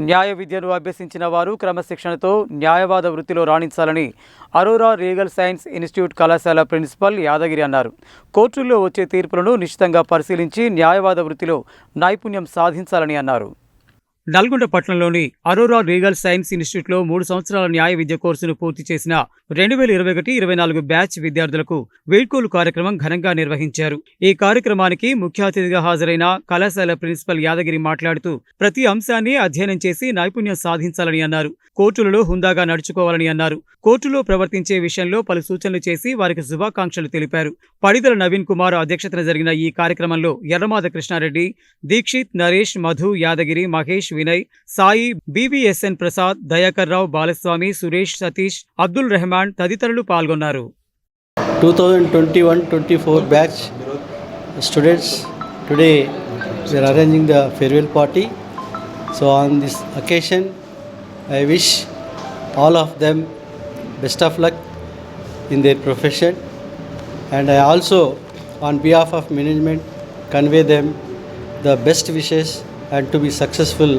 న్యాయ విద్యను అభ్యసించిన వారు క్రమశిక్షణతో న్యాయవాద వృత్తిలో రాణించాలని అరోరా రీగల్ సైన్స్ ఇన్స్టిట్యూట్ కళాశాల ప్రిన్సిపల్ యాదగిరి అన్నారు. కోర్టుల్లో వచ్చే తీర్పులను నిశ్చితంగా పరిశీలించి న్యాయవాద వృత్తిలో నైపుణ్యం సాధించాలని అన్నారు. నల్గొండ పట్టణంలోని అరోరా రీగల్ సైన్స్ ఇన్స్టిట్యూట్లో మూడు సంవత్సరాల న్యాయ విద్య కోర్సును పూర్తి చేసిన రెండు వేల ఇరవై ఒకటి ఇరవై నాలుగు బ్యాచ్ విద్యార్థులకు వీడ్కోలు కార్యక్రమం ఘనంగా నిర్వహించారు. ఈ కార్యక్రమానికి ముఖ్య అతిథిగా హాజరైన కళాశాల ప్రిన్సిపల్ యాదగిరి మాట్లాడుతూ ప్రతి అంశాన్ని అధ్యయనం చేసి నైపుణ్యం సాధించాలని అన్నారు. కోర్టులలో హుందాగా నడుచుకోవాలని అన్నారు. కోర్టులో ప్రవర్తించే విషయంలో పలు సూచనలు చేసి వారికి శుభాకాంక్షలు తెలిపారు. పడిదల నవీన్ కుమార్ అధ్యక్షతన జరిగిన ఈ కార్యక్రమంలో ఎర్రమాధ కృష్ణారెడ్డి దీక్షిత్ నరేష్ మధు యాదగిరి మహేష్ వినయ్ సాయి బీవీఎస్ఎన్ ప్రసాద్ దయాకర్ రావు బాలస్వామి సురేష్ సతీష్ అబ్దుల్ రెహమాన్ తదితరులు పాల్గొన్నారు. Two thousand twenty one twenty four batch students today we are arranging the farewell party so on this occasion I wish all of them best of luck in their profession and I also on behalf of management convey them the best wishes and to be successful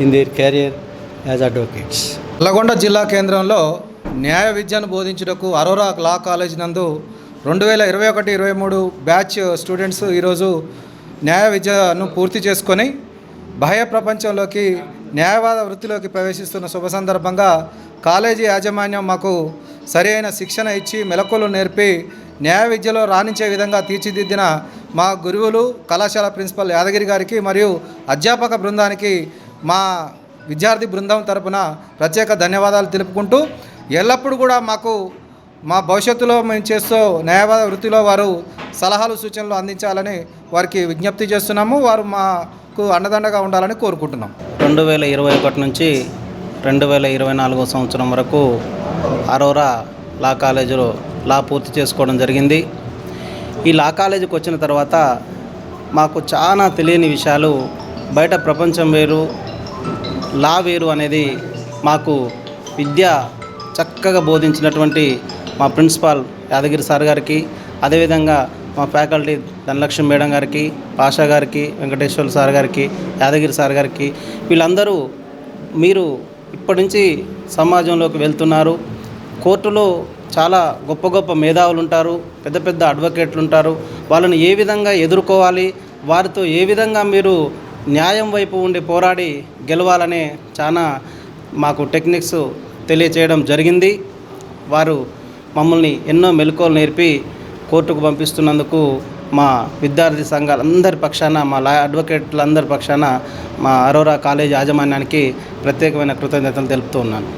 in their career as advocates Nalgonda జిల్లా కేంద్రంలో న్యాయ విద్యను బోధించుటకు Arora law college నందు రెండు వేల ఇరవై ఒకటి ఇరవై మూడు బ్యాచ్ స్టూడెంట్స్ ఈరోజు న్యాయ విద్యను పూర్తి చేసుకొని బాహ్య ప్రపంచంలోకి న్యాయవాద వృత్తిలోకి ప్రవేశిస్తున్న శుభ సందర్భంగా కాలేజీ యాజమాన్యం మాకు సరి అయిన శిక్షణ ఇచ్చి మెలకువలు నేర్పి న్యాయ విద్యలో రాణించే విధంగా తీర్చిదిద్దిన మా గురువులు కళాశాల ప్రిన్సిపల్ యాదగిరి గారికి మరియు అధ్యాపక బృందానికి మా విద్యార్థి బృందం తరపున ప్రత్యేక ధన్యవాదాలు తెలుపుకుంటూ ఎల్లప్పుడూ కూడా మాకు మా భవిష్యత్తులో మేము చేస్తూ న్యాయవాద వృత్తిలో వారు సలహాలు సూచనలు అందించాలని వారికి విజ్ఞప్తి చేస్తున్నాము. వారు మాకు అండదండగా ఉండాలని కోరుకుంటున్నాం. రెండు వేల ఇరవై ఒకటి నుంచి రెండు వేల ఇరవై నాలుగో సంవత్సరం వరకు అరోరా లా కాలేజీలో లా పూర్తి చేసుకోవడం జరిగింది. ఈ లా కాలేజీకి వచ్చిన తర్వాత మాకు చాలా తెలియని విషయాలు బయట ప్రపంచం వేరు లా వేరు అనేది మాకు విద్య చక్కగా బోధించినటువంటి మా ప్రిన్సిపాల్ యాదగిరి సార్ గారికి అదేవిధంగా మా ఫ్యాకల్టీ ధనలక్ష్మి మేడం గారికి పాషా గారికి వెంకటేశ్వర సార్ గారికి యాదగిరి సార్ గారికి వీళ్ళందరూ మీరు ఇప్పటి నుంచి సమాజంలోకి వెళ్తున్నారు. కోర్టులో చాలా గొప్ప గొప్ప మేధావులు ఉంటారు పెద్ద పెద్ద అడ్వకేట్లు ఉంటారు వాళ్ళని ఏ విధంగా ఎదుర్కోవాలి వారితో ఏ విధంగా మీరు న్యాయం వైపు ఉండి పోరాడి గెలవాలనే చాలా మాకు టెక్నిక్స్ తెలియచేయడం జరిగింది. వారు మమ్మల్ని ఎన్నో మెలకువలు నేర్పి కోర్టుకు పంపిస్తున్నందుకు మా విద్యార్థి సంఘాలందరి పక్షాన మా లా అడ్వకేట్లందరి పక్షాన మా అరోరా కాలేజ్ యాజమాన్యానికి ప్రత్యేకమైన కృతజ్ఞతలు తెలుపుతూ ఉన్నాను.